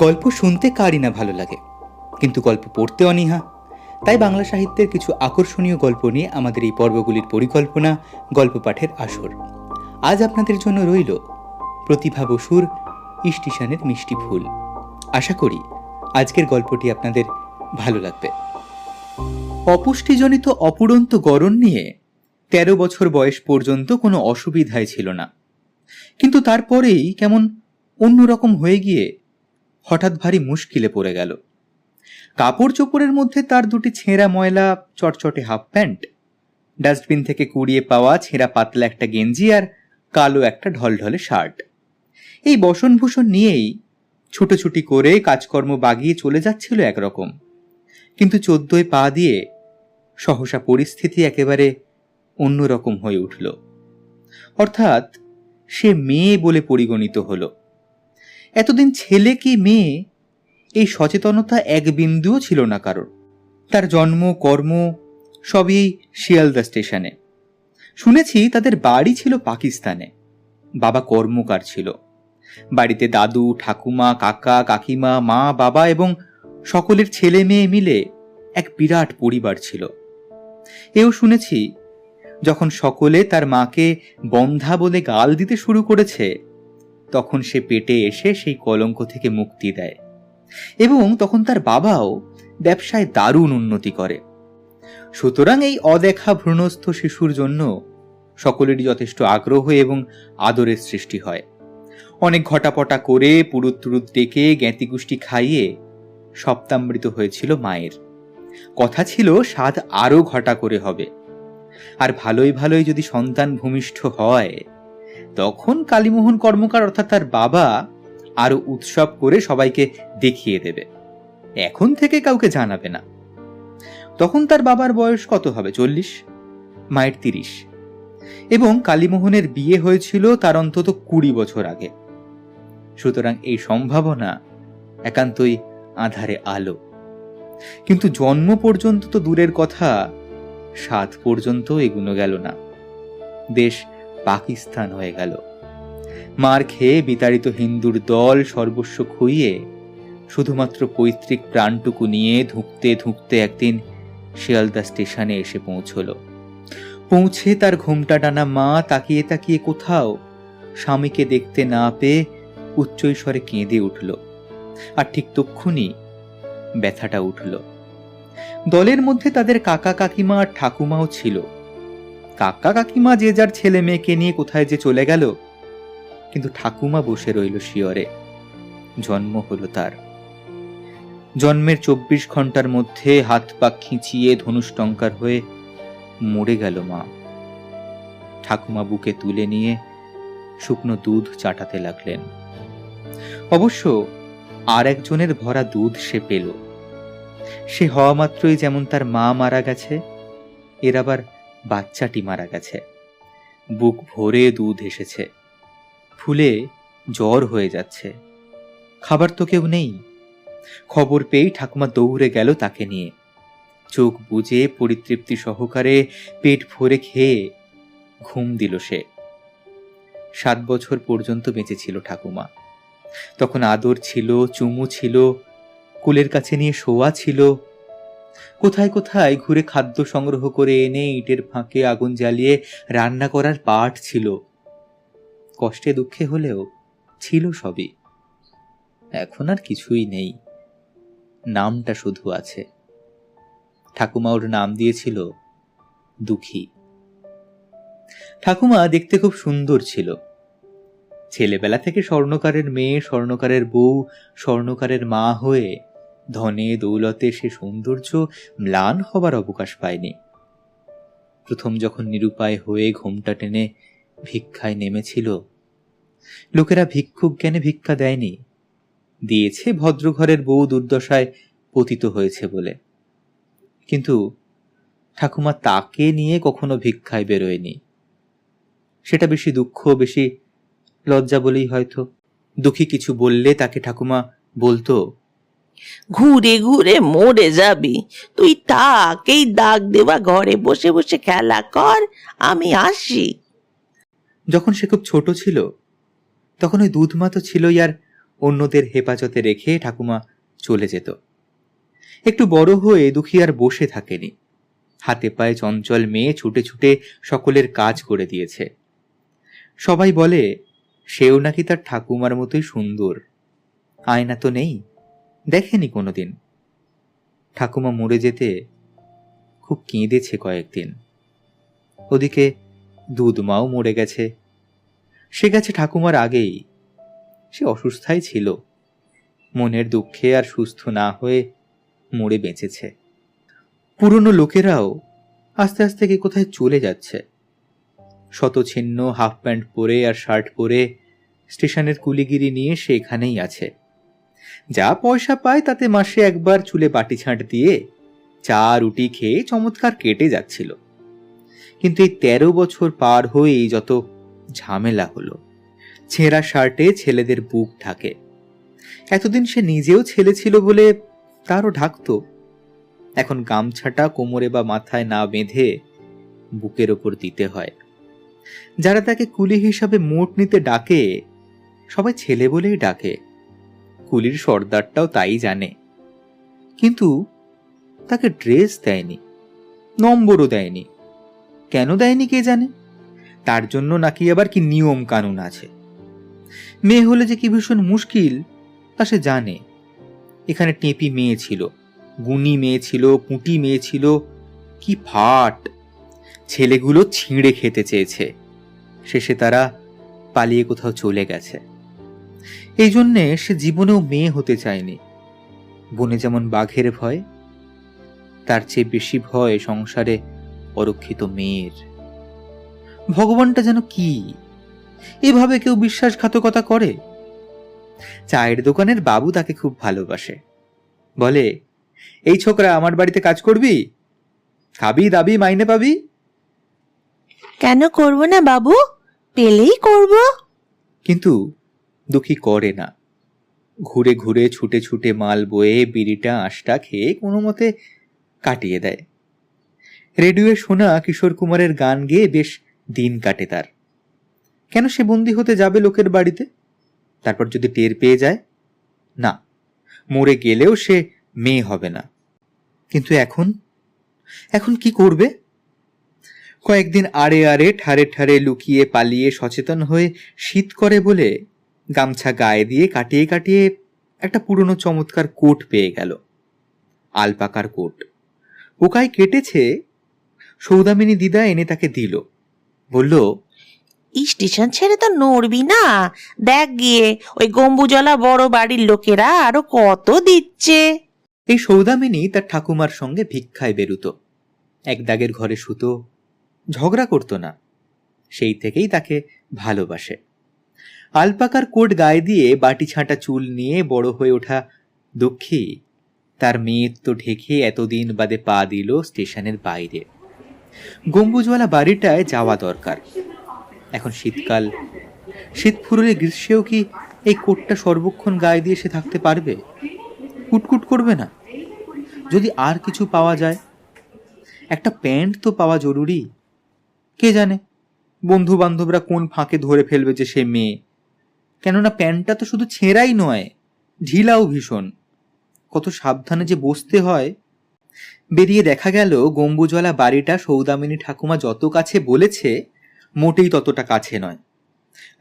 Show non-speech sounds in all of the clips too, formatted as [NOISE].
গল্প শুনতে কারই না ভালো লাগে। কিন্তু গল্প পড়তে অনীহা। তাই বাংলা সাহিত্যের কিছু আকর্ষণীয় গল্প নিয়ে আমাদের এই পর্বগুলির পরিকল্পনা গল্প পাঠের আসর। আজ আপনাদের জন্য রইল প্রতিভা বসুর ইস্টিশানের মিষ্টি ফুল। আশা করি আজকের গল্পটি আপনাদের ভালো লাগবে। অপুষ্টিজনিত অপুরন্ত গরণ নিয়ে তেরো বছর বয়স পর্যন্ত কোনো অসুবিধাই ছিল না। কিন্তু তারপরেই কেমন অন্যরকম হয়ে গিয়ে হঠাৎ ভারী মুশকিলে পড়ে গেল। কাপড় চোপড়ের মধ্যে তার দুটি ছেঁড়া ময়লা, চটচটে হাফ প্যান্ট, ডাস্টবিন থেকে কুড়িয়ে পাওয়া ছেঁড়া পাতলা একটা গেঞ্জি আর কালো একটা ঢলঢলে শার্ট। এই বসনভূষণ নিয়েই ছুটোছুটি করে কাজকর্ম বাগিয়ে চলে যাচ্ছিল একরকম। কিন্তু চোদ্দোয় পা দিয়ে সহসা পরিস্থিতি একেবারে অন্যরকম হয়ে উঠল। অর্থাৎ সে মেয়ে বলে পরিগণিত হলো। এতদিন ছেলে কি মেয়ে? এই সচেতনতা এক বিন্দুও ছিল না কারোর। তার জন্ম, কর্ম সবই শিয়ালদা স্টেশনে। শুনেছি তাদের বাড়ি ছিল পাকিস্তানে। বাবা কর্মকার ছিল। বাড়িতে দাদু, ঠাকুমা, কাকা, কাকিমা, মা, বাবা এবং সকলের ছেলে মেয়ে মিলে এক বিরাট পরিবার ছিল। এও শুনেছি, যখন সকলে তার মাকে বন্ধা বলে গাল দিতে শুরু করেছে তখন সে পেটে এসে সেই কলঙ্ক থেকে মুক্তি দেয়। এবং তখন তার বাবাও ব্যবসায় দারুণ উন্নতি করে। সুতরাং এই অদেখা ভ্রূণস্থ শিশুর জন্য সকলেরই যথেষ্ট আগ্রহ এবং আদরের সৃষ্টি হয়। অনেক ঘটাপটা করে পুরুত তুরুত ডেকে জ্ঞাতিগুষ্টি খাইয়ে সপ্তামৃত হয়েছিল মায়ের। কথা ছিল, স্বাদ আরও ঘটা করে হবে। আর ভালোই ভালোই যদি সন্তান ভূমিষ্ঠ হয় তখন কালীমোহন কর্মকার অর্থাৎ তার বাবা আরও উৎসব করে সবাইকে দেখিয়ে দেবে। এখন থেকে কাউকে জানাবে না। তখন তার বাবার বয়স কত হবে? চল্লিশ? মায়ের তিরিশ। এবং কালীমোহনের বিয়ে হয়েছিল তার অন্তত কুড়ি বছর আগে। সুতরাং এই সম্ভাবনা একান্তই আধারে আলো। কিন্তু জন্ম পর্যন্ত তো দূরের কথা সাত পর্যন্ত এগুনো গেল না। দেশ পাকিস্তান হয়ে গেল। মার খেয়ে বিতাড়িত হিন্দুর দল সর্বস্ব খুইয়ে শুধুমাত্র পৈতৃক প্রাণটুকু নিয়ে ধুঁকতে ধুঁকতে একদিন শিয়ালদা স্টেশনে এসে পৌঁছল। পৌঁছে তার ঘুমটা টানা মা তাকিয়ে তাকিয়ে কোথাও স্বামীকে দেখতে না পেয়ে উচ্চৈস্বরে কেঁদে উঠল। আর ঠিক তক্ষুনি ব্যথাটা উঠল। দলের মধ্যে তাদের কাকা কাকিমা আর ঠাকুমাও ছিল। কাকা কাকিমা যে যার ছেলে মেয়েকে নিয়ে কোথায় যে চলে গেল। কিন্তু ঠাকুমা বসে রইল শিয়রে। জন্ম হলো তার। জন্মের চব্বিশ ঘণ্টার মধ্যে হাত পা খিঁচিয়ে ধনুষ্টঙ্কার হয়ে মরে গেল মা। ঠাকুমা বুকে তুলে নিয়ে শুকনো দুধ চাটাতে লাগলেন। অবশ্য আর একজনের ভরা দুধ সে পেল। সে হওয়া মাত্রই যেমন তার মা মারা গেছে, এর আবার বাচ্চাটি মারা গেছে। বুক ভরে দুধ এসেছে। ফুলে জ্বর হয়ে যাচ্ছে। খাবার তো কেউ নেই। খবর পেয়েই ঠাকুমা দৌড়ে গেল তাকে নিয়ে। চোখ বুজে পরিতৃপ্তি সহকারে পেট ভরে খেয়ে ঘুম দিল সে। সাত বছর পর্যন্ত বেঁচেছিল ঠাকুমা। তখন আদর ছিল, চুমু ছিল, কুলের কাছে নিয়ে শোয়া ছিল। কোথায় কোথায় ঘুরে খাদ্য সংগ্রহ করে এনে ইটের ফাঁকে আগুন জ্বালিয়ে রান্না করার পাঠ ছিল। কষ্টে দুঃখে হলেও ছিল সবই। এখন আর কিছুই নেই। নামটা শুধু আছে। ঠাকুমা ওর নাম দিয়েছিল দুঃখী। ঠাকুমা দেখতে খুব সুন্দর ছিল। ছেলেবেলা থেকে স্বর্ণকারের মেয়ে, স্বর্ণকারের বউ, স্বর্ণকারের মা হয়ে ধনে দৌলতে সে সৌন্দর্য ম্লান হবার অবকাশ পায়নি। প্রথম যখন নিরুপায় হয়ে ঘোমটা টেনে ভিক্ষায় নেমেছিল, লোকেরা ভিক্ষুক জ্ঞানে ভিক্ষা দেয়নি। দিয়েছে ভদ্রঘরের বউ দুর্দশায় পতিত হয়েছে বলে। কিন্তু ঠাকুমা তাকে নিয়ে কখনো ভিক্ষায় বেরোয়নি। সেটা বেশি দুঃখ, বেশি লজ্জা বলেই হয়তো। দুঃখী কিছু বললে তাকে ঠাকুমা বলতো ঘুরে ঘুরে মরে যাবি। তুই তাকেই দাগ দেওয়া ঘরে বসে বসে খেলা কর, আমি আসি। যখন সে খুব ছোট ছিল, তখন ওই দুধ মা তো ছিলই আর অন্যদের হেফাজতে রেখে ঠাকুমা চলে যেত। একটু বড় হয়ে দুঃখী আর বসে থাকেনি। হাতে পায়ে চঞ্চল মেয়ে ছুটে ছুটে সকলের কাজ করে দিয়েছে। সবাই বলে, সেও নাকি তার ঠাকুমার মতোই সুন্দর। আয়না তো নেই। দেখেনি কোনোদিন। ঠাকুমা মরে যেতে খুব কেঁদেছে কয়েকদিন। ওদিকে দুধ মাও মরে গেছে। সে গেছে ঠাকুমার আগেই। সে অসুস্থাই ছিল। মনের দুঃখে আর সুস্থ না হয়ে মরে বেঁচেছে। পুরনো লোকেরাও আস্তে আস্তে কে কোথায় চলে যাচ্ছে। শতছিন্ন হাফ প্যান্ট পরে আর শার্ট পরে স্টেশনের কুলিগিরি নিয়ে সে এখানেই আছে। যা পয়সা পায় তাতে মাসে একবার চুলে বাটি ছাঁট দিয়ে চা, রুটি খেয়ে চমৎকার কেটে যাচ্ছিল। কিন্তু এই তেরো বছর পার হয়েই যত ঝামেলা হলো, ছেঁড়া শার্টে ছেলেদের বুক ঢাকে। এতদিন সে নিজেও ছেলে ছিল বলে তারও ঢাকতো। এখন গামছাটা কোমরে বা মাথায় না বেঁধে বুকের ওপর দিতে হয়। যারা তাকে কুলি হিসাবে মোট নিতে ডাকে, সবাই ছেলে বলেই ডাকে। কুলির সর্দারটাও তাই জানে। কিন্তু তাকে ড্রেস দেয়নি, নম্বরও দেয়নি। কেন দেয়নি কে জানে? তার জন্য নাকি আবার কি নিয়ম কানুন আছে? মেয়ে হলে যে কি ভীষণ মুশকিল, তা সে জানে। এখানে টেপি মেয়ে ছিল, গুণী মেয়ে ছিল, পুঁটি মেয়ে ছিল, কি ফাট! ছেলেগুলো ছিঁড়ে খেতে চেয়েছে। শেষে তারা পালিয়ে কোথাও চলে গেছে। এই জন্যে সে জীবনেও মেয়ে হতে চায়নি। বনে যেমন বাঘের ভয় তার চেয়ে বেশি ভয় সংসারে অরক্ষিত মেয়ের। ভগবানটা যেন কি? এভাবে কেউ বিশ্বাসঘাতকতা করে? চায়ের দোকানের বাবু তাকে খুব ভালোবাসে। বলে এই ছোকরা আমার বাড়িতে কাজ করবি? খাবি দাবি মাইনে পাবি? কেন করব না বাবু? পেলেই করব। কিন্তু দুঃখী করে না। ঘুরে ঘুরে, ছুটে ছুটে মাল বয়ে বিড়িটা, আঁশটা খেয়ে কোনো মতে কাটিয়ে দেয়। রেডিওয়ে শোনা কিশোর কুমারের গান গেয়ে বেশ দিন কাটে তার। কেন সে বন্দি হতে যাবে লোকের বাড়িতে? তারপর যদি টের পেয়ে যায়? না, মরে গেলেও সে মেয়ে হবে না। কিন্তু এখন? এখন কি করবে? কয়েকদিন আড়ে আড়ে, ঠারে ঠারে লুকিয়ে পালিয়ে সচেতন হয়ে শীত করে বলে গামছা গায়ে দিয়ে কাটিয়ে কাটিয়ে একটা পুরনো চমৎকার কোট পেয়ে গেল। আলপাকার কোট। পোকায় কেটেছে সৌদামিনী দিদা এনে তাকে দিল। বলল স্টেশন ছেড়ে তো নড়বি না। দেখ গিয়ে ওই গম্বুজলা বড় বাড়ির লোকেরা আরও কত দিচ্ছে? এই সৌদামিনী তার ঠাকুমার সঙ্গে ভিক্ষায় বেরুত। এক দাগের ঘরে শুতো ঝগড়া করতো না। সেই থেকেই তাকে ভালোবাসে। আলপাকার কোট গায়ে দিয়ে বাটি ছাঁটা চুল নিয়ে বড় হয়ে ওঠা দক্ষী তার মেয়ের তো ঢেকে এতদিন বাদে পা দিল স্টেশনের বাইরে। গম্বুজওয়ালা বাড়িটায় যাওয়া দরকার। এখন শীতকাল। শীত ফুরলে গ্রীষ্মেও কি এই কোটটা সর্বক্ষণ গায়ে দিয়ে সে থাকতে পারবে? কুটকুট করবে না। যদি আর কিছু পাওয়া যায়? একটা প্যান্ট তো পাওয়া জরুরি। কে জানে? বন্ধু বান্ধবরা কোন ফাঁকে ধরে ফেলবে যে সে মেয়ে। কেননা প্যান্টটা তো শুধু ছেঁড়াই নয়, ঢিলাও ভীষণ। কত সাবধানে যে বসতে হয়। বেরিয়ে দেখা গেল, গম্বুজওয়ালা বাড়িটা সৌদামিনী ঠাকুমা যত কাছে বলেছে, মোটেই ততটা কাছে নয়।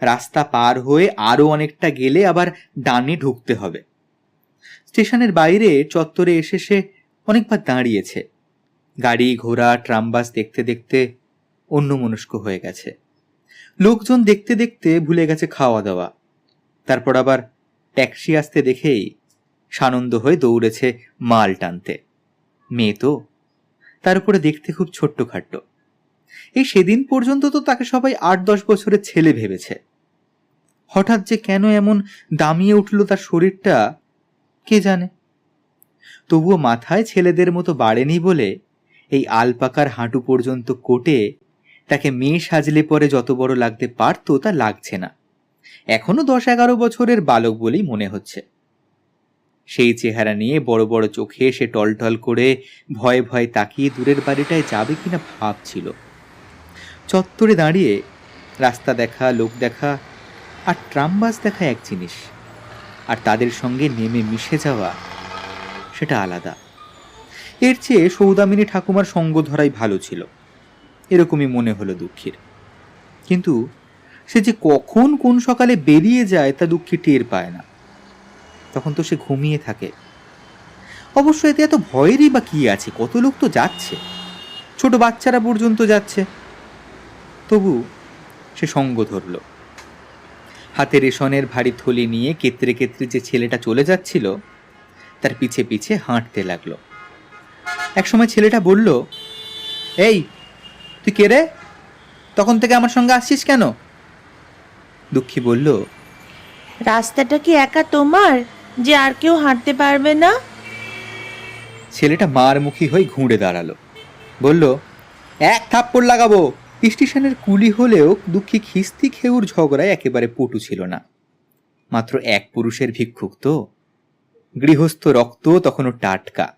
রাস্তা পার হয়ে আরও অনেকটা গেলে আবার ডানে ঢুকতে হবে। স্টেশনের বাইরে চত্বরে এসে সে অনেকবার দাঁড়িয়েছে। গাড়ি, ঘোড়া, ট্রামবাস দেখতে দেখতে অন্যমনস্ক হয়ে গেছে। লোকজন দেখতে দেখতে ভুলে গেছে খাওয়া দাওয়া। তারপর আবার ট্যাক্সি আসতে দেখেই সানন্দ হয়ে দৌড়েছে মাল টানতে। মেয়ে তো তার উপরে দেখতে খুব ছোট্টখাট্ট। এই সেদিন পর্যন্ত তো তাকে সবাই আট দশ বছরের ছেলে ভেবেছে। হঠাৎ যে কেন এমন দামিয়ে উঠল তার শরীরটা, কে জানে? তবুও মাথায় ছেলেদের মতো বাড়েনি বলে এই আলপাকার হাঁটু পর্যন্ত কোটে তাকে মেয়ে সাজলে পরে যত বড় লাগতে পারতো তা লাগছে না। এখনও দশ এগারো বছরের বালক বলেই মনে হচ্ছে। সেই চেহারা নিয়ে বড় বড় চোখে সে টলটল করে ভয়ে ভয়ে তাকিয়ে দূরের বাড়িটায় যাবে কিনা ভাবছিল। চত্বরে দাঁড়িয়ে রাস্তা দেখা, লোক দেখা আর ট্রাম বাস দেখা এক জিনিস। আর তাদের সঙ্গে নেমে মিশে যাওয়া সেটা আলাদা। এর চেয়ে সৌদামিনী ঠাকুমার সঙ্গ ধরাই ভালো ছিল। এরকমই মনে হলো দুঃখের। কিন্তু সে যে কখন কোন সকালে বেরিয়ে যায় তা দুঃখী টের পায় না। তখন তো সে ঘুমিয়ে থাকে। অবশ্য এতে এত ভয়েরই বা কি আছে? কত লোক তো যাচ্ছে। ছোট বাচ্চারা পর্যন্ত যাচ্ছে। তবু সে সঙ্গ ধরল। হাতে রেশনের ভারী থলি নিয়ে কেতরে কেতরে যে ছেলেটা চলে যাচ্ছিল, তার পিছে পিছে হাঁটতে লাগল। একসময় ছেলেটা বলল, এই, তুই কে রে? তখন থেকে আমার সঙ্গে আসছিস কেন? দুঃখী বলল রাস্তাটা কি একা তোমার যে আর কেউ হাঁটতে পারবে না? ছেলেটা মার মুখী হয়ে ঘুরে দাঁড়াল। বলল এক থাপ্পড় লাগাবো। স্টেশনের কুলি হলেও দুঃখী খিস্তি খেউর ঝগড়ায় একেবারে পটু ছিল না। মাত্র এক পুরুষের ভিক্ষুক তো। গৃহস্থ রক্ত তখনও টাটকা।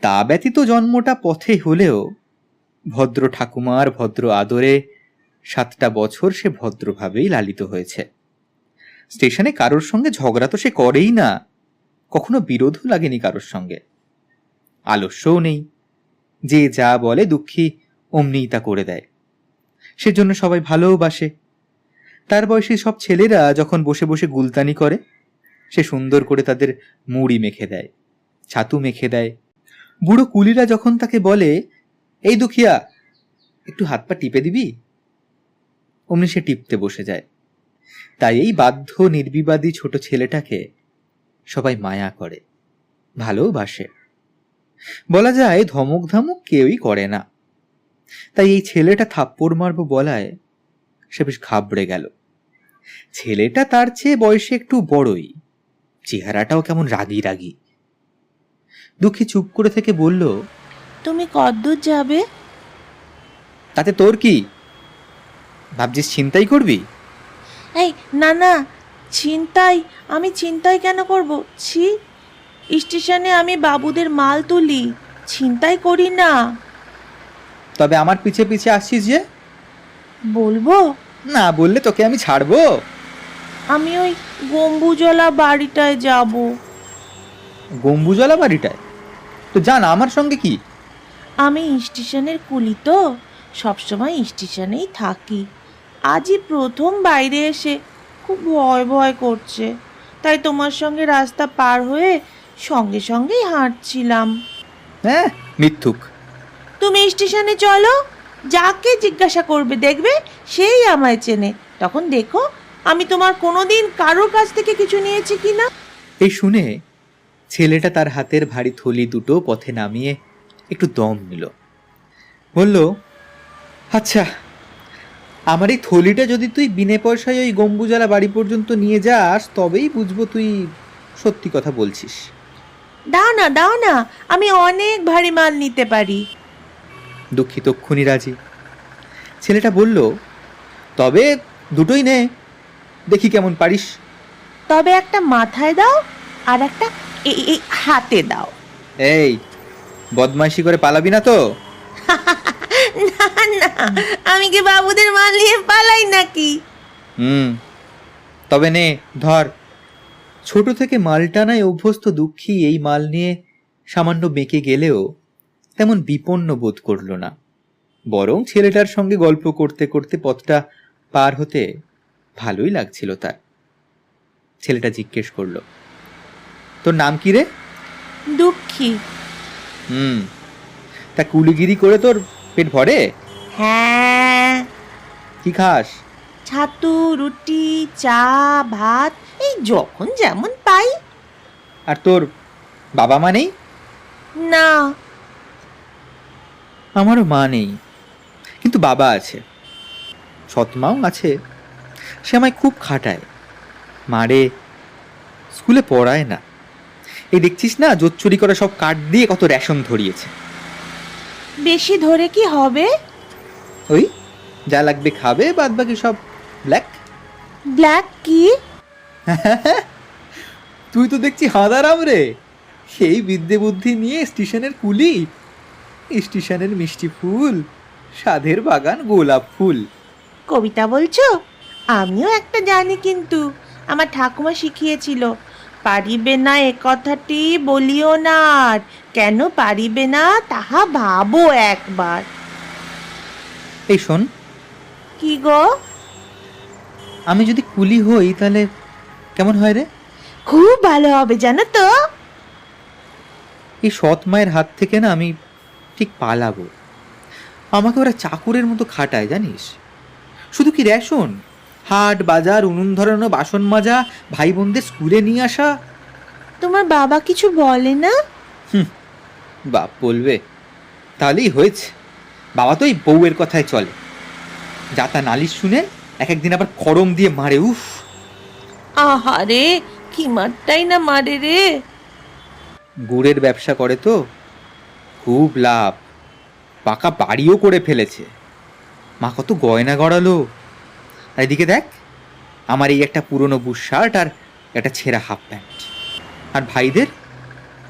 তা ব্যতীত জন্মটা পথে হলেও ভদ্র ঠাকুমার ভদ্র আদরে সাতটা বছর সে ভদ্রভাবেই লালিত হয়েছে। স্টেশনে কারোর সঙ্গে ঝগড়া তো সে করেই না। কখনো বিরোধও লাগেনি কারোর সঙ্গে। আলস্যও নেই। যে যা বলে দুঃখী অমনিই তা করে দেয়। সেজন্য সবাই ভালোবাসে। তার বয়সী সব ছেলেরা যখন বসে বসে গুলতানি করে, সে সুন্দর করে তাদের মুড়ি মেখে দেয়, ছাতু মেখে দেয়। বুড়ো কুলিরা যখন তাকে বলে, এই দুখিয়া, একটু হাত পা টিপে দিবি? অমনি সে টিপতে বসে যায়। তাই এই বাধ্য নির্বিবাদী ছোট ছেলেটাকে সবাই মায়া করে ভালোবাসে। বলা যায় ধমক ধমক কেউই করে না। তাই এই ছেলেটা থাপ্পড় মারব বলায় সে বেশ ঘাবড়ে গেল। ছেলেটা তার চেয়ে বয়সে একটু বড়ই। চেহারাটাও কেমন রাগি রাগি দুঃখী চুপ করে থেকে বলল তুমি কদ্দূর যাবে? তাতে তোর কি? ভাবছিস চিন্তাই করবি? এই না না ছিনতাই আমি ছিনতাই কেন করব? ছি স্টেশনে আমি বাবুদের মাল তুলি ছিনতাই করি না। তবে আমার পিছে পিছে আসছিস যে? বলব? না বললে তোকে আমি ছাড়বো। আমি ওই গম্বুজলা বাড়িটায় যাব। গম্বুজলা বাড়িটায়? তো জান আমার সঙ্গে কি? আমি স্টেশনের কুলি তো সবসময় স্টেশনেই থাকি। আজই প্রথম বাইরে এসে খুব ভয় ভয় করছে। তাই তোমার সঙ্গে রাস্তা পার হয়ে সঙ্গে সঙ্গেই হাঁটছিলাম। হ্যাঁ মিথ্যুক। তুমি স্টেশনে চলো যাকে জিজ্ঞাসা করবে দেখবে সেই আমায় চেনে। তখন দেখো আমি তোমার কোনোদিন কারোর কাছ থেকে কিছু নিয়েছি কি না। এই শুনে ছেলেটা তার হাতের ভারী থলি দুটো পথে নামিয়ে একটু দম নিল। বলল আচ্ছা আমার এই থলিটা যদি তুই বিনে পয়সায় ওই গম্বুজালা বাড়ি পর্যন্ত নিয়ে যাস তবেই বুঝব তুই সত্যি কথা বলছিস। দাও না দাও না আমি অনেক ভারী মাল নিতে পারি। দুঃখিত ক্ষুনি রাজি। ছেলেটা বলল তবে দুটোই নে দেখি কেমন পারিস। তবে একটা মাথায় দাও আর একটা এই এই হাতে দাও। এই বদমাইশি করে পালাবি না তো? [LAUGHS] আমি কি বাবুদের মাল নিয়ে পালাই নাকি? হুম তবে নে ধর। ছোট থেকে মালটানায় অভ্যস্ত দুঃখী এই মাল নিয়ে সামান্য বেঁকে গেলেও তেমন বিপন্ন বোধ করল না। বরং ছেলেটার সঙ্গে গল্প করতে করতে পথটা পার হতে ভালোই লাগছিল তার। ছেলেটা জিজ্ঞেস করল তোর নাম কি রে? দুঃখী। হুম তা কুলিগিরি করে তোর পেট ভরে? হ্যাঁ। কি খাস? ছাতু রুটি চা ভাত এই যখন যেমন পাই। আর তোর বাবা মা নেই? না। আমারও মা নেই কিন্তু বাবা আছে। সৎমাও আছে সে আমায় খুব খাটায়। মারে স্কুলে পড়ায় না। এই দেখছিস না জোচ্চুরি করে সব কাঠ দিয়ে কত রেশন ধরিয়েছে। বেশি ধরে কি হবে? ওই যা লাগবে খাবে বাদ বাকি সব ব্ল্যাক ব্ল্যাক কি? [LAUGHS] তুই তো দেখছি হাঁদারাম রে। সেই বিদ্যে বুদ্ধি নিয়ে স্টেশনের কুলি। স্টেশনের মিষ্টি ফুল সাধের বাগান গোলাপ ফুল। কবিতা বলছো? আমিও একটা জানি কিন্তু আমার ঠাকুমা শিখিয়েছিল পারিবে না এ কথাটি বলিও না আর কেন পারিবে না তাহা ভাবো একবার। এই শোন। কি গো? আমি যদি কুলি হই তাহলে কেমন হয় রে? খুব ভালো হবে জানো তো। এই সৎ মায়ের হাত থেকে না আমি ঠিক পালাবো। আমাকে ওরা চাকরের মতো খাটায় জানিস? শুধু কি রেশন? হাট বাজার উনুন ধরানো বাসন মাজা ভাই বোনদের স্কুলে নিয়ে আসা? তোমার বাবা কিছু বলে না? বাপ বলবে। তাহলেই হয়েছে। বাবা তো এই বউয়ের কথায় চলে। যাতা নালিশ শুনে এক একদিন আবার খড়ম দিয়ে মারে উফ। আহারে কি মারটাই না মারে রে। গুড়ের ব্যবসা করে তো খুব লাভ। পাকা বাড়িও করে ফেলেছে। মা কত গয়না গড়ালো। আর এদিকে দেখ আমার এই একটা পুরনো বুশ শার্ট আর একটা ছেঁড়া হাফ প্যান্ট। আর ভাইদের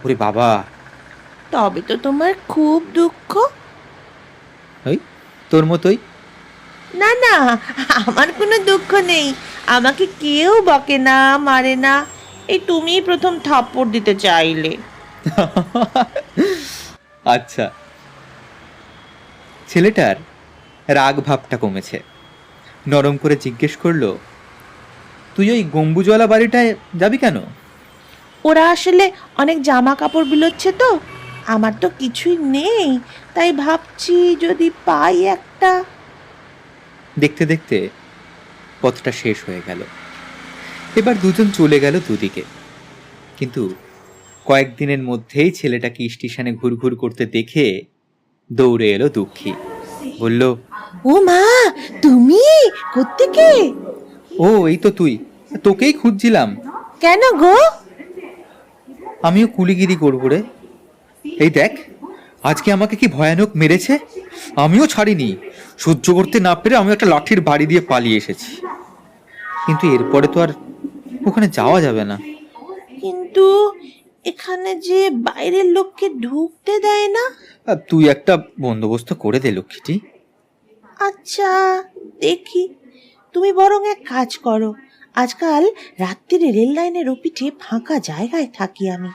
ওরে বাবা। তবে তো তোমার খুব দুঃখ। ওই তোর মতোই? না না আমার কোনো দুঃখ নেই। আমাকে কেউ বকে না মারে না। এই তুমিই প্রথম থাপ্পড় দিতে চাইলে। [LAUGHS] আচ্ছা। ছেলেটার রাগ ভাবটা কমেছে। নরম করে জিজ্ঞেস করল তুই ওই গম্বুজওয়ালা বাড়িটায় যাবি কেন? ওরা আসলে অনেক জামা কাপড় বিলোচ্ছে তো। আমার তো কিছুই নেই। তাই ভাবছি যদি পাই একটা। দেখতে দেখতে পথটা শেষ হয়ে গেল। এবার দুজন চলে গেল দুদিকে। কিন্তু কয়েকদিনের মধ্যেই ছেলেটাকে স্টেশনে ঘুরঘুর করতে দেখে দৌড়ে এলো দুঃখী। বলল ও মা তুমি? কোত্থেকে? ও এই তো তুই। তোকেই খুঁজছিলাম। কেন গো? আমিও কুলিগিরি করব রে। এই দেখ। আজকে আমাকে কি ভয়ানক মেরেছে? আমিও ছাড়িনি। সহ্য করতে না পেরে আমি একটা লাঠির বাড়ি দিয়ে পালিয়ে এসেছি। কিন্তু এরপরে তো আর ওখানে যাওয়া যাবে না। কিন্তু এখানে যে বাইরের লোককে ঢুকতে দেয় না? তুই একটা বন্দোবস্ত করে দে লক্ষ্মীটি। আচ্ছা দেখি। তুমি বরং এক কাজ করো। আজকাল রাত্রিরে রেল লাইনের ওপিঠে ফাঁকা জায়গায় থাকি আমি।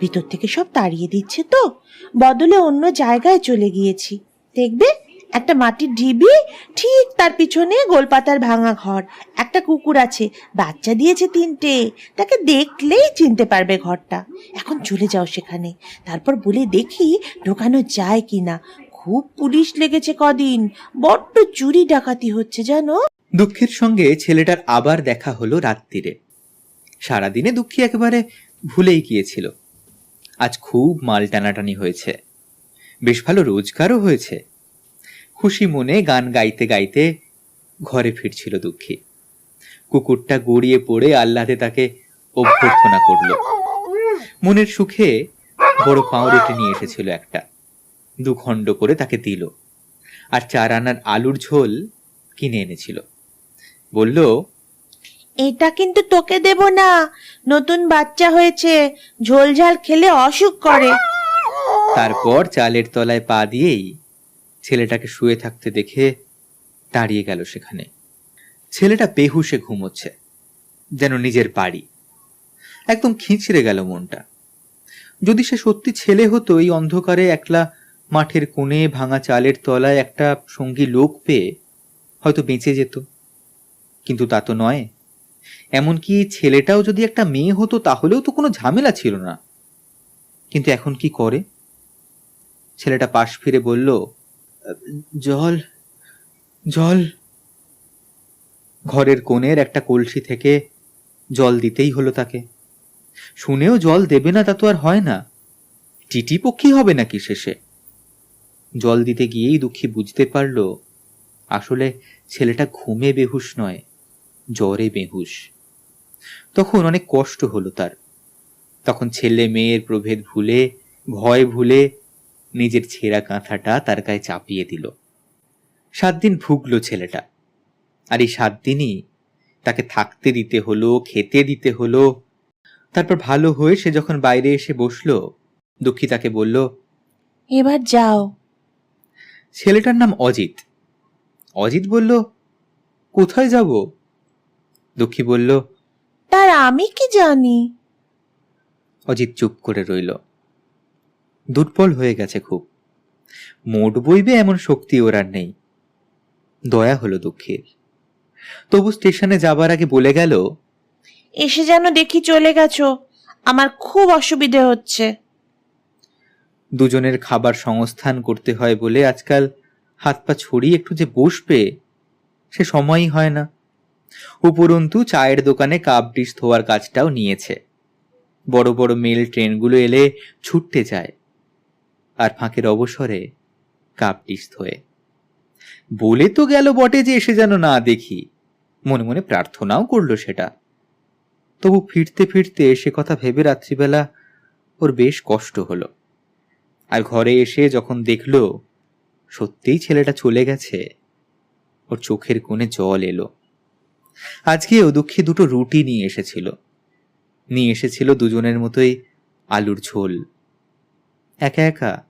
ভিতর থেকে সব তাড়িয়ে দিচ্ছে তো। বদলে অন্য জায়গায় চলে গিয়েছি। দেখবে? একটা মাটির ঢিবি, ঠিক তার পিছনে গোলপাতার ভাঙা ঘর। একটা কুকুর আছে, বাচ্চা দিয়েছে তিনটে। তাকে দেখলেই চিনতে পারবে ঘরটা। এখন চলে যাও সেখানে। তারপর বলে দেখি ঢোকানো যায় কিনা। খুব পুলিশ লেগেছে কদিন। বড্ড চুরি ডাকাতি হচ্ছে, জানো? দুঃখের সঙ্গে ছেলেটার আবার দেখা হলো রাত্রিরে সারাদিনে দুঃখী একেবারে ভুলেই গিয়েছিল। আজ খুব মাল টানাটানি হয়েছে। বেশ ভালো রোজগারও হয়েছে। খুশি মনে গান গাইতে গাইতে ঘরে ফিরছিল দুঃখী। কুকুরটা গড়িয়ে পড়ে আহ্লাদে তাকে অভ্যর্থনা করল। মনের সুখে বড় পাউরুটি নিয়ে এসেছিল একটা। দুখণ্ড করে তাকে দিল। আর চার আনার আলুর ঝোল কিনে এনেছিল। বলল এটা কিন্তু তোকে দেব না। নতুন বাচ্চা হয়েছে। ঝোল ঝাল খেলে অসুখ করে। তারপর চালের তলায় পা দিয়েই ছেলেটাকে শুয়ে থাকতে দেখে দাঁড়িয়ে গেল সেখানে। ছেলেটা বেহুশে ঘুমোচ্ছে যেন নিজের বাড়ি। একদম খিঁচড়ে গেল মনটা। যদি সে সত্যি ছেলে হতো এই অন্ধকারে একলা মাঠের কোণে ভাঙা চালের তলায় একটা সঙ্গী লোক পেয়ে হয়তো বেঁচে যেত। কিন্তু তা তো নয়। এমনকি ছেলেটাও যদি একটা মেয়ে হতো, তাহলেও তো কোনো ঝামেলা ছিল না। কিন্তু এখন কি করে? ছেলেটা পাশ ফিরে বলল, জল জল। ঘরের কোণের একটা কলসি থেকে জল দিতেই হলো তাকে। শুনেও জল দেবে না তা তো আর হয় না। টিটি পক্ষী হবে নাকি শেষে? জল দিতে গিয়েই দুঃখী বুঝতে পারল, আসলে ছেলেটা ঘুমে বেহুশ নয়। জ্বরে বেহুশ। তখন অনেক কষ্ট হলো তার। তখন ছেলে মেয়ের প্রভেদ ভুলে ভয় ভুলে নিজের ছেঁড়া কাঁথাটা তার গায়ে চাপিয়ে দিল। সাত দিন ভুগলো ছেলেটা। আর এই সাত দিনই তাকে থাকতে দিতে হলো খেতে দিতে হলো। তারপর ভালো হয়ে সে যখন বাইরে এসে বসল দুঃখী তাকে বলল এবার যাও। ছেলেটার নাম অজিত। অজিত বলল কোথায় যাব? দুঃখী বলল তার আমি কি জানি? অজিত চুপ করে রইল। দুর্বল হয়ে গেছে খুব। মোট বইবে এমন শক্তি ওর আর নেই। দয়া হলো দুঃখের। তবু স্টেশনে যাবার আগে বলে গেল এসে যেন দেখি চলে গেছো আমার খুব অসুবিধে হচ্ছে। দুজনের খাবার সংস্থান করতে হয় বলে আজকাল হাত পা ছড়িয়ে একটু যে বসবে সে সময়ই হয় না। উপরন্তু চায়ের দোকানে কাপ ডিশ ধোয়ার কাজটাও নিয়েছে। বড় বড় মেল ট্রেনগুলো এলে ছুটতে যায় আর ফাঁকের অবসরে কাপ ডিশ ধোয়ে। বলে তো গেল বটে যে এসে যেন না দেখি। মনে মনে প্রার্থনাও করল সেটা। তবু ফিরতে ফিরতে সে কথা ভেবে রাত্রিবেলা ওর বেশ কষ্ট হলো। আর ঘরে এসে যখন দেখল, সত্যিই ছেলেটা চলে গেছে, ওর চোখের কোণে জল এলো। আজকেও দুঃখী দুটো রুটি নিয়ে এসেছিল। নিয়ে এসেছিল দুজনের মতোই আলুর ঝোল। একা একা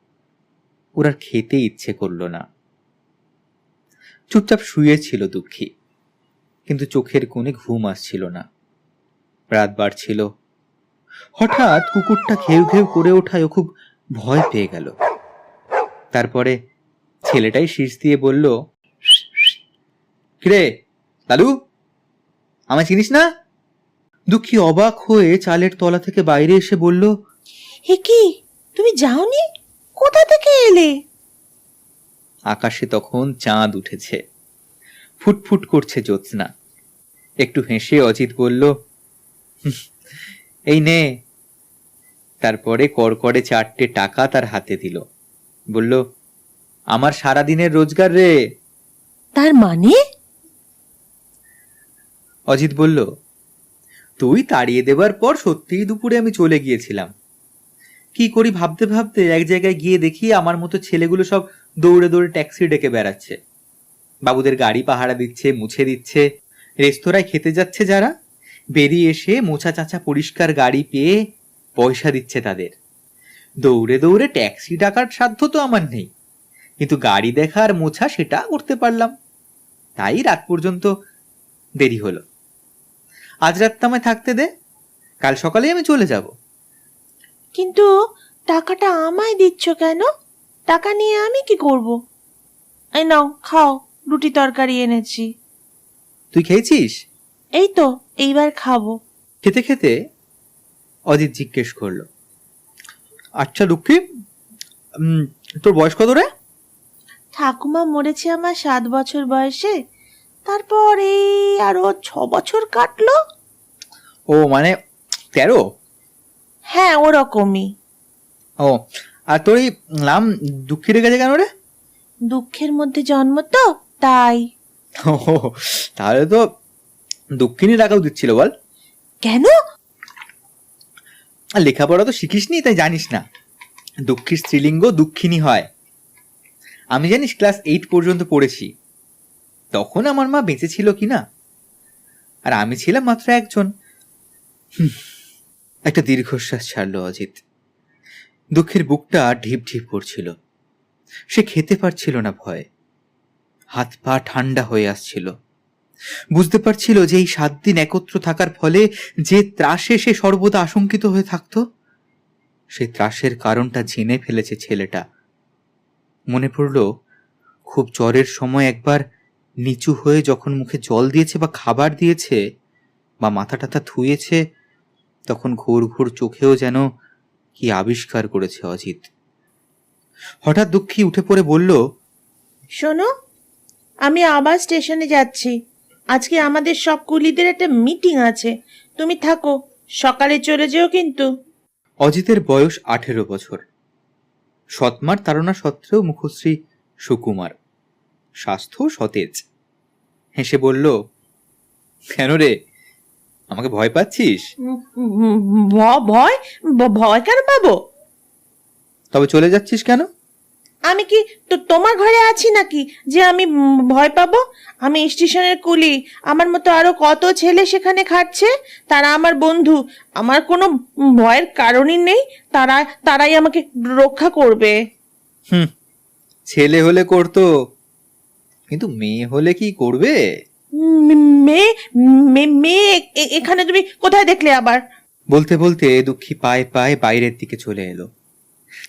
ওর খেতে ইচ্ছে করল না। চুপচাপ শুয়েছিল দুঃখী, কিন্তু চোখের কোণে ঘুম আসছিল না। রাত বাড়ছিল। হঠাৎ কুকুরটা ঘেউ ঘেউ করে ওঠায় ও খুব ভয় পেয়ে গেল। তারপরে ছেলেটাই শীষ দিয়ে বলল কিরে, লালু? আমায় চিনিস না? দুঃখী অবাক হয়ে চালের তলা থেকে বাইরে এসে বলল হে কি? তুমি যাওনি? কোথা থেকে এলে? আকাশে তখন চাঁদ উঠেছে। ফুটফুট করছে জ্যোৎস্না। একটু হেসে অজিত বলল এই নে। তারপরে কড়কড়ে চারটে টাকা তার হাতে দিল। বলল আমার সারাদিনের রোজগার রে। তার মানে? অজিত বলল, তুই তাড়িয়ে দেবার পর সত্যিই দুপুরে আমি চলে গিয়েছিলাম। কি করি ভাবতে ভাবতে এক জায়গায় গিয়ে দেখি আমার মতো ছেলেগুলো সব দৌড়ে দৌড়ে ট্যাক্সি ডেকে বেড়াচ্ছে। বাবুদের গাড়ি পাহারা দিচ্ছে, মুছে দিচ্ছে, রেস্তোরাঁয় খেতে যাচ্ছে যারা। বেরিয়ে এসে মোছা চাচা পরিষ্কার গাড়ি পেয়ে পয়সা দিচ্ছে তাদের। দৌড়ে দৌড়ে ট্যাক্সি ডাকার সাধ্য তো আমার নেই। কিন্তু গাড়ি দেখা আর মোছা সেটা করতে পারলাম। তাই রাত পর্যন্ত দেরি হলো। আজ রাতটা আমায় থাকতে দে। কাল সকালেই আমি চলে যাব। কিন্তু টাকাটা আমায় দিচ্ছ কেন? টাকা নিয়ে আমি কি করব? এই নাও খাও রুটি তরকারি এনেছি। তুই খেয়েছিস? এই তো এইবার খাব। খেতে খেতে অজিত জিজ্ঞেস করল আচ্ছা দুঃখী তোর বয়স কত রে? ঠাকুমা মরেছে আমার সাত বছর বয়সে তারপর আরও ছ বছর কাটলো। ও মানে তেরো? হ্যাঁ ওরকমই। ও আর তোর এই নাম দুঃখী রেখেছে কেন রে? দুঃখের মধ্যে জন্ম তো তাই। ও তাহলে তো দক্ষিণী রাখাও দিচ্ছিল বল। কেন? আর লেখাপড়া তো শিখিসনি তাই জানিস না। দুঃখীর স্ত্রীলিঙ্গ দুঃখিনী হয়। আমি জানিস ক্লাস এইট পর্যন্ত পড়েছি। তখন আমার মা বেঁচে ছিল কি না? আর আমি ছিলাম মাত্র একজন। একটা দীর্ঘশ্বাস ছাড়লো অজিত। দুঃখের বুকটা ঢিপ ঢিপ করছিল। সে খেতে পারছিল না ভয়ে। হাত পা ঠান্ডা হয়ে আসছিল। বুঝতে পারছিল যে এই সাত দিন একত্র থাকার ফলে যে ত্রাসে সে সর্বদা আশঙ্কিত হয়ে থাকত সেই ত্রাসের কারণটা জেনে ফেলেছে ছেলেটা। মনে পড়ল, খুব জ্বরের সময় একবার নিচু হয়ে যখন মুখে জল দিয়েছে বা খাবার দিয়েছে বা মাথা টাথা ধুয়েছে তখন ঘোর ঘোর চোখেও যেন কি আবিষ্কার করেছে অজিত। হঠাৎ দুঃখী উঠে পড়ে বলল শোনো আমি আবার স্টেশনে যাচ্ছি। আজকে আমাদের সব কুলিদের একটা মিটিং আছে। তুমি থাকো সকালে চলে যেও কিন্তু। অজিতের বয়স আঠেরো বছর। সৎমার তাড়না সত্ত্বেও মুখশ্রী সুকুমার। স্বাস্থ্য সতেজ। হেসে বলল কেন রে? আমাকে ভয় পাচ্ছিস? ভয় ভয়? কেন পাবো? তবে চলে যাচ্ছিস কেন? আমি কি তো তোমার ঘরে আছি নাকি যে আমি ভয় পাবো? আমি স্টেশনের কুলি আমার মতো আরও কত ছেলে সেখানে খাচ্ছে তারা আমার বন্ধু আমার কোনো ভয়ের কারণই নেই তারা তারাই আমাকে রক্ষা করবে। হুম ছেলে হলে করতো। কিন্তু মেয়ে হলে কি করবে? মেয়ে মেয়ে এখানে তুমি কোথায় দেখলে আবার? বলতে বলতে দুঃখী পায়ে পায়ে বাইরের দিকে চলে এলো।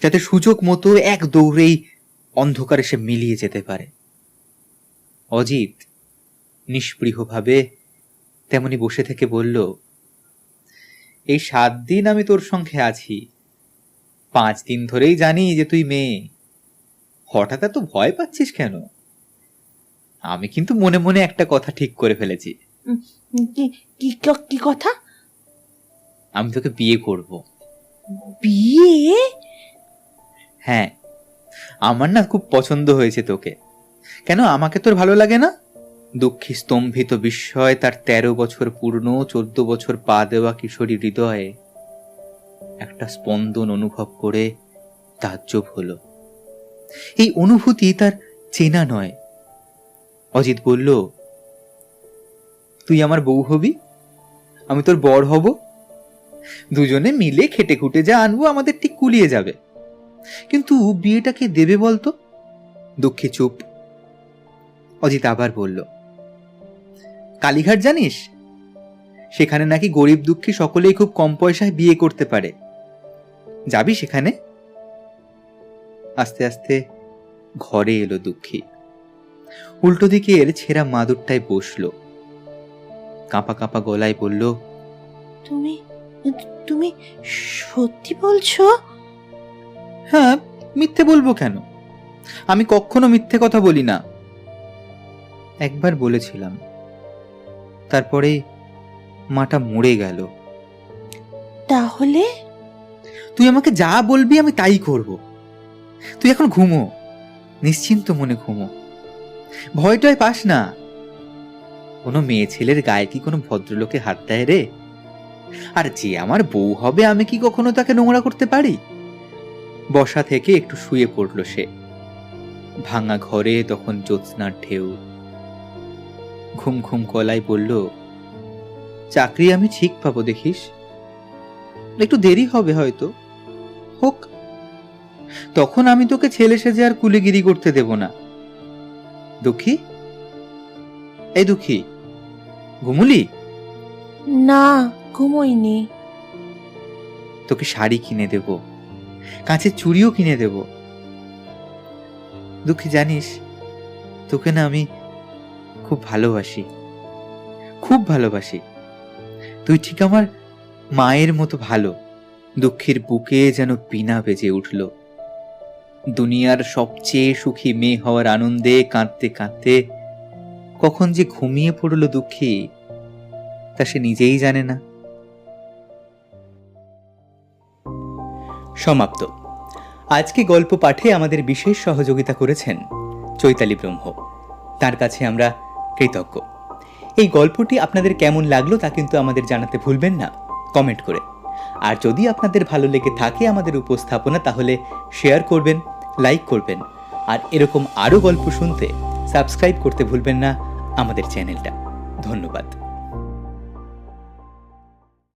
যাতে সুযোগ মতো এক দৌড়েই অন্ধকারে সে মিলিয়ে যেতে পারে। অজিত নিষ্পৃহভাবে তেমনি বসে থেকে বলল এই সাত দিন আমি তোর সঙ্গে আছি। পাঁচ দিন ধরেই জানি যে তুই মেয়ে। হঠাৎ এত ভয় পাচ্ছিস কেন? আমি কিন্তু মনে মনে একটা কথা ঠিক করে ফেলেছি। কি কি কি কথা? আমি তোকে বিয়ে করব। বিয়ে? হ্যাঁ। আমার না খুব পছন্দ হয়েছে তোকে। কেন আমাকে তোর ভালো লাগে না? দুঃখী স্তম্ভিত বিস্ময় তার তেরো বছর পূর্ণ চোদ্দ বছর পা দেওয়া কিশোরী হৃদয়ে একটা স্পন্দন অনুভব করে তাজ্জব হলো। এই অনুভূতি তার চেনা নয়। অজিত বলল, তুই আমার বউ হবি? আমি তোর বর হব? দুজনে মিলে খেটে খুটে যা আনব, আমাদের ঠিক কুলিয়ে যাবে। কিন্তু বিয়েটাকে দেবে বলতো? দুঃখী চুপ। অজিত আবার বলল, কালীঘাট জানিস? সেখানে নাকি গরিব দুঃখী সকলেই খুব কম পয়সায় বিয়ে করতে পারে। যাবি সেখানে? আস্তে আস্তে ঘরে এলো দুঃখী। উল্টো দিকের ছেঁড়া মাদুরটায় বসল। কাঁপা কাঁপা গলায় বলল তুমি তুমি সত্যি বলছো? হ্যাঁ মিথ্যে বলব কেন? আমি কখনো মিথ্যে কথা বলি না। একবার বলেছিলাম। তারপরে মাটা মরে গেল। তাহলে? তুই আমাকে যা বলবি আমি তাই করব। তুই এখন ঘুমো। নিশ্চিন্ত মনে ঘুমো। ভয়টয় পাস না। কোনো মেয়ে ছেলের গায়ে কি কোনো ভদ্রলোকে হাত দেয় রে? আর যে আমার বউ হবে, আমি কি কখনো তাকে নোংরা করতে পারি? বসা থেকে একটু শুয়ে পড়ল সে। ভাঙা ঘরে তখন জ্যোৎস্নার ঢেউ। ঘুম ঘুম গলায় বলল, চাকরি আমি ঠিক পাবো দেখিস। একটু দেরি হবে হয়তো। হোক। তখন আমি তোকে ছেলে সেজে আর কুলিগিরি করতে দেব না। দুঃখী? এই দুঃখী ঘুমুলি? না ঘুমোইনি। তোকে শাড়ি কিনে দেব কাঁচের চুড়িও কিনে দেব। দুঃখী জানিস তোকে না আমি খুব ভালোবাসি খুব ভালোবাসি। তুই ঠিক আমার মায়ের মতো ভালো দুঃখীর বুকে যেন পিনা বেজে উঠল। দুনিয়ার সবচেয়ে সুখী মেয়ে হওয়ার আনন্দে কাঁদতে কাঁদতে কখন যে ঘুমিয়ে পড়ল দুঃখী, তা সে নিজেই জানে না। সমাপ্ত। আজকে গল্প পাঠে আমাদের বিশেষ সহযোগিতা করেছেন চৈতালি ব্রহ্ম। তার কাছে আমরা কৃতজ্ঞ। এই গল্পটি আপনাদের কেমন লাগল তা কিন্তু আমাদের জানাতে ভুলবেন না, কমেন্ট করে। আর যদি আপনাদের ভালো লেগে থাকে আমাদের উপস্থাপনা, তাহলে শেয়ার করবেন লাইক করবেন। আর এরকম আরও গল্প শুনতে সাবস্ক্রাইব করতে ভুলবেন না আমাদের চ্যানেলটা। ধন্যবাদ।